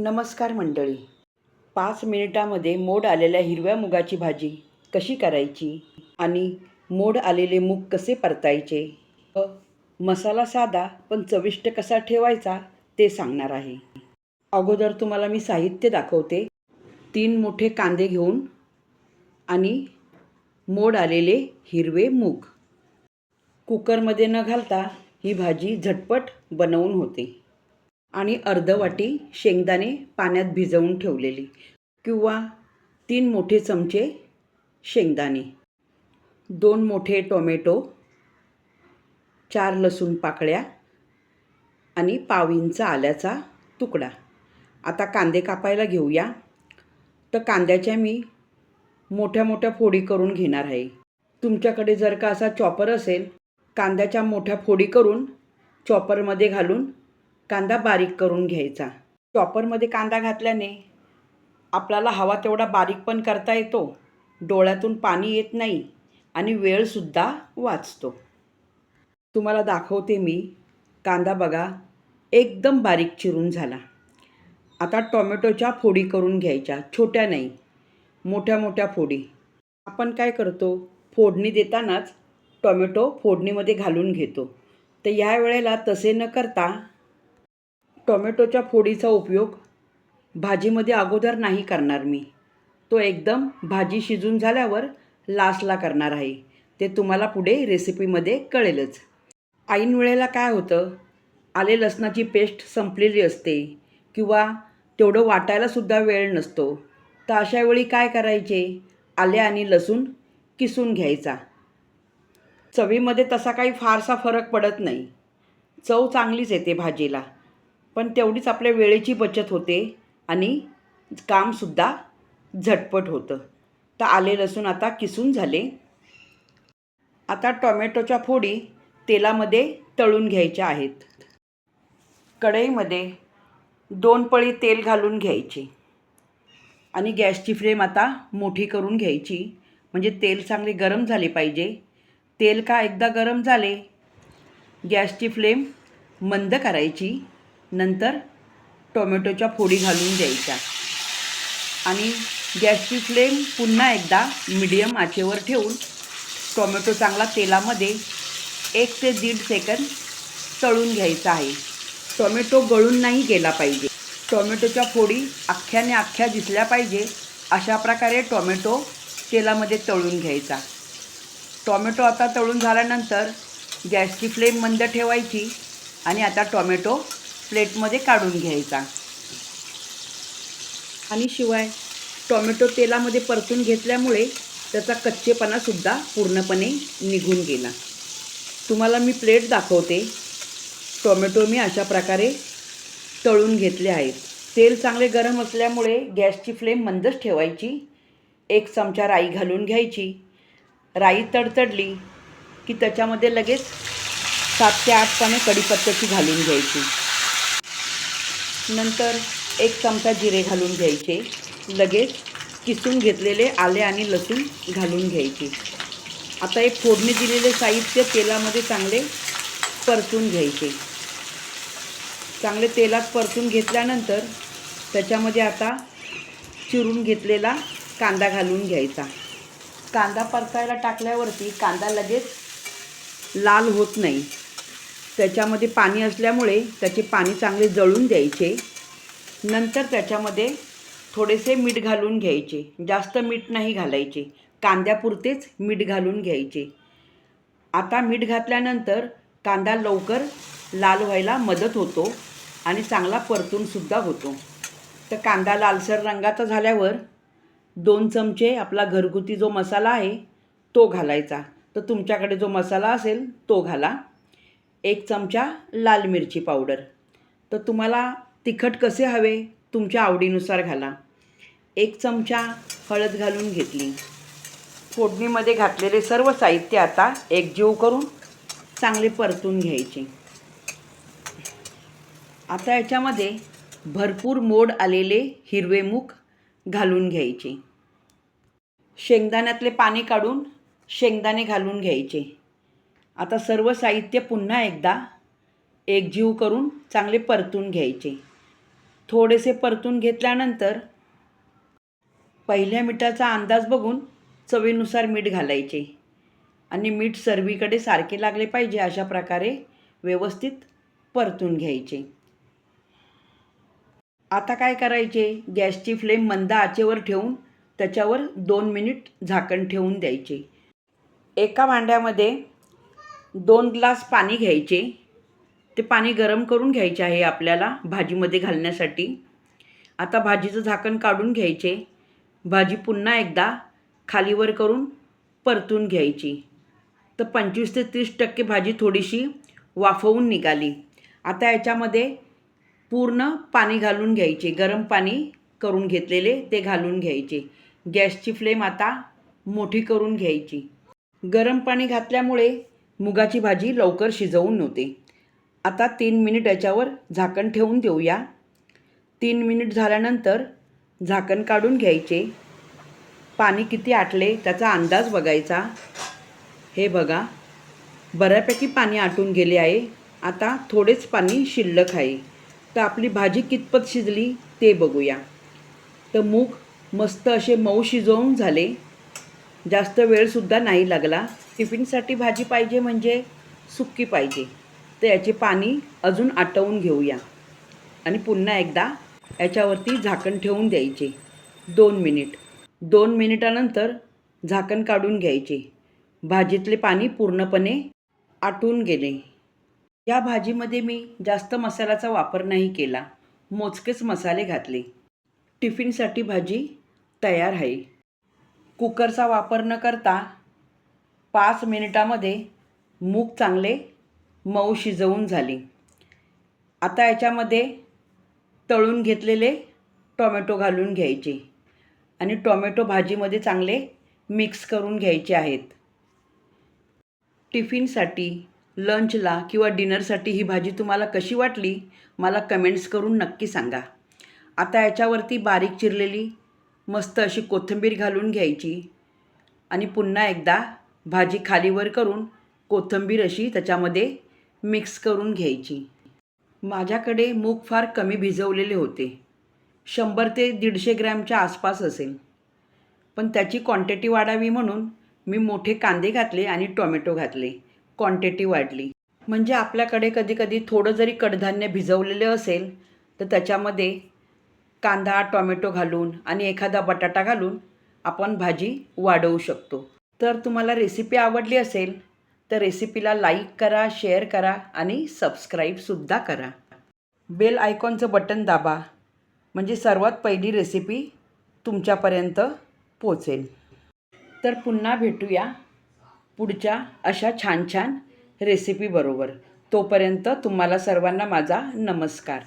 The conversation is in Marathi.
नमस्कार मंडळी. पाच मिनिटामध्ये मोड आलेल्या हिरव्या मुगाची भाजी कशी करायची आणि मोड आलेले मूग कसे परतायचे? व मसाला साधा पण चविष्ट कसा ठेवायचा ते सांगणार आहे. अगोदर तुम्हाला मी साहित्य दाखवते. तीन मोठे कांदे घेऊन आणि मोड आलेले हिरवे मूग. कुकरमध्ये न घालता ही भाजी झटपट बनवून होते. आणि अर्ध वाटी शेंगदाणे पाण्यात भिजवून ठेवलेली किंवा तीन मोठे चमचे शेंगदाणे दोन मोठे टोमॅटो चार लसूण पाकळ्या आणि पाव इंच आल्याचा तुकडा. आता कांदे कापायला घेऊया. तर कांद्याच्या मी मोठ्या मोठ्या फोडी करून घेणार आहे. तुमच्याकडे जर का असा चॉपर असेल कांद्याच्या मोठ्या फोडी करून चॉपरमध्ये घालून कांदा बारीक करून घ्यायचा. चॉपरमध्ये कांदा घातल्याने आपल्याला हवा तेवढा बारीक पण करता येतो. डोळ्यातून पाणी येत नाही आणि वेळसुद्धा वाचतो. तुम्हाला दाखवते मी. कांदा बघा एकदम बारीक चिरून झाला. आता टोमॅटोच्या फोडी करून घ्यायच्या छोट्या नाही मोठ्या मोठ्या फोडी. आपण काय करतो? फोडणी देतानाच टोमॅटो फोडणीमध्ये घालून घेतो. तर ह्या वेळेला तसे न करता टोमॅटोच्या फोडीचा उपयोग भाजीमध्ये अगोदर नाही करणार मी. तो एकदम भाजी शिजून झाल्यावर लास्टला करणार आहे. ते तुम्हाला पुढे रेसिपीमध्ये कळेलच. ऐन वेळेला काय होतं? आले लसणाची पेस्ट संपलेली असते किंवा तेवढं वाटायलासुद्धा वेळ नसतो. तर अशा वेळी काय करायचे? आले आणि लसूण किसून घ्यायचा. चवीमध्ये तसा काही फारसा फरक पडत नाही. चव चांगलीच येते भाजीला. पण तेवढीच आपल्या वेळेची बचत होते आणि कामसुद्धा झटपट होतं. तर आले लसूण आता किसून झाले. आता टोमॅटोच्या फोडी तेलामध्ये तळून घ्यायच्या आहेत. कढईमध्ये दोन पळी तेल घालून घ्यायचे. आणि गॅसची फ्लेम आता मोठी करून घ्यायची. म्हणजे तेल चांगले गरम झाले पाहिजे. तेल का एकदा गरम झाले? गॅसची फ्लेम मंद करायची. नंतर टोमॅटोच्या फोडी घालून द्यायच्या. आणि गॅसची फ्लेम पुन्हा एकदा मिडियम आचेवर ठेवून टोमॅटो चांगला तेलामध्ये एक ते दीड सेकंद तळून घ्यायचा आहे. टोमॅटो गळून नाही गेला पाहिजे. टोमॅटोच्या फोडी अख्ख्याने अख्ख्या दिसल्या पाहिजे अशा प्रकारे टोमॅटो तेलामध्ये तळून घ्यायचा. टोमॅटो आता तळून झाल्यानंतर गॅसची फ्लेम मंद ठेवायची आणि आता टोमॅटो प्लेटमध्ये काढून घ्यायचा. आणि शिवाय टोमॅटो तेलामध्ये परतून घेतल्यामुळे त्याचा कच्चेपणासुद्धा पूर्णपणे निघून गेला. तुम्हाला मी प्लेट दाखवते. टोमॅटो मी अशा प्रकारे तळून घेतले आहेत. तेल चांगले गरम असल्यामुळे गॅसची फ्लेम मंदच ठेवायची. एक चमचा राई घालून घ्यायची. राई तडतडली की त्याच्यामध्ये लगेच सात ते आठ पाने कढीपत्त्याची घालून घ्यायची. नंतर एक चमचा जिरे घालून घ्यायचे. लगेच किसून घेतलेले आले आणि लसूण घालून घ्यायचे. आता एक फोडणी दिलेले साहित्य तेलामध्ये चांगले परतून घ्यायचे. चांगले तेलात परतून घेतल्यानंतर त्याच्यामध्ये आता चिरून घेतलेला कांदा घालून घ्यायचा. कांदा परतायला टाकल्यावरती कांदा लगेच लाल होत नाही. त्याच्यामध्ये पाणी असल्यामुळे त्याचे पाणी चांगले जळून द्यायचे. नंतर त्याच्यामध्ये थोडेसे मीठ घालून घ्यायचे. जास्त मीठ नाही घालायचे. कांद्यापुरतेच मीठ घालून घ्यायचे. आता मीठ घातल्यानंतर कांदा लवकर लाल व्हायला मदत होतो आणि चांगला परतूनसुद्धा होतो. तर कांदा लालसर रंगाचा झाल्यावर दोन चमचे आपला घरगुती जो मसाला आहे तो घालायचा. तर तुमच्याकडे जो मसाला असेल तो घाला. एक चमचा लाल मिरची पावडर. तर तुम्हाला तिखट कसे हवे तुमच्या आवडीनुसार घाला. एक चमचा हळद घालून घेतली. फोडणीमध्ये घातलेले सर्व साहित्य आता एकजीव करून चांगले परतून घ्यायचे. आता याच्यामध्ये भरपूर मोड आलेले हिरवे मूग घालून घ्यायचे. शेंगदाण्यातले पाणी काढून शेंगदाणे घालून घ्यायचे. आता सर्व साहित्य पुन्हा एकदा एकजीव करून चांगले परतून घ्यायचे. थोडेसे परतून घेतल्यानंतर पहिल्या मिठाचा अंदाज बघून चवीनुसार मीठ घालायचे आणि मीठ सर्वीकडे सारखे लागले पाहिजे अशा प्रकारे व्यवस्थित परतून घ्यायचे. आता काय करायचे? गॅसची फ्लेम मंद आचेवर ठेवून त्याच्यावर दोन मिनिट झाकण ठेवून द्यायचे. एका भांड्यामध्ये दोन ग्लास पाणी घ्यायचे. ते पाणी गरम करून घ्यायचे आहे आपल्याला भाजीमध्ये घालण्यासाठी. आता भाजीचं झाकण काढून घ्यायचे. भाजी पुन्हा एकदा खालीवर करून परतून घ्यायची. तर पंचवीस ते तीस टक्के भाजी थोडीशी वाफवून निघाली. आता याच्यामध्ये पूर्ण पाणी घालून घ्यायचे. गरम पाणी करून घेतलेले ते घालून घ्यायचे. गॅसची फ्लेम आता मोठी करून घ्यायची. गरम पाणी घातल्यामुळे मुगाची भाजी लवकर शिजवून होते आता तीन मिनिट याच्यावर झाकण ठेवून देऊया. तीन मिनिट झाल्यानंतर झाकण काढून घ्यायचे. पाणी किती आटले त्याचा अंदाज बघायचा. हे बघा बऱ्यापैकी पाणी आटून गेले आहे. आता थोडेच पाणी शिल्लक आहे. तर आपली भाजी कितपत शिजली ते बघूया. तर मूग मस्त असे मऊ शिजवून झाले. जास्त वेळसुद्धा नाही लागला. टिफिनसाठी भाजी पाहिजे म्हणजे सुक्की पाहिजे. तर याचे पाणी अजून आटवून घेऊया. आणि पुन्हा एकदा याच्यावरती झाकण ठेवून द्यायचे. दोन मिनिट. दोन मिनिटानंतर झाकण काढून घ्यायचे. भाजीतले पाणी पूर्णपणे आटून गेले. या भाजीमध्ये मी जास्त मसाल्याचा वापर नाही केला. मोजकेच मसाले घातले. टिफिनसाठी भाजी तयार आहे. कुकरचा वापर न करता पाच मिनिटामध्ये मूग चांगले मऊ शिजवून झाले. आता याच्यामध्ये तळून घेतलेले टोमॅटो घालून घ्यायचे आणि टोमॅटो भाजीमध्ये चांगले मिक्स करून घ्यायचे आहेत. टिफिनसाठी लंचला किंवा डिनरसाठी ही भाजी तुम्हाला कशी वाटली मला कमेंट्स करून नक्की सांगा. आता याच्यावरती बारीक चिरलेली मस्त अशी कोथिंबीर घालून घ्यायची आणि पुन्हा एकदा भाजी खालीवर करून कोथिंबीर अशी त्याच्यामध्ये मिक्स करून घ्यायची. माझ्याकडे मूग फार कमी भिजवलेले होते. शंभर ते दीडशे ग्रॅमच्या आसपास असेल. पण त्याची क्वांटिटी वाढावी म्हणून मी मोठे कांदे घातले आणि टोमॅटो घातले. क्वांटिटी वाढली. म्हणजे आपल्याकडे कधीकधी थोडं जरी कडधान्य भिजवलेलं असेल तर त्याच्यामध्ये कांदा टोमॅटो घालून आणि एखादा बटाटा घालून आपण भाजी वाढवू शकतो. तर तुम्हाला रेसिपी आवडली असेल तर रेसिपीला लाईक करा शेअर करा आणि सबस्क्राईबसुद्धा करा. बेल आयकॉनचं बटन दाबा म्हणजे सर्वात पहिली रेसिपी तुमच्यापर्यंत पोचेल. तर पुन्हा भेटूया पुढच्या अशा छान छान रेसिपीबरोबर तोपर्यंत तुम्हाला सर्वांना माझा नमस्कार.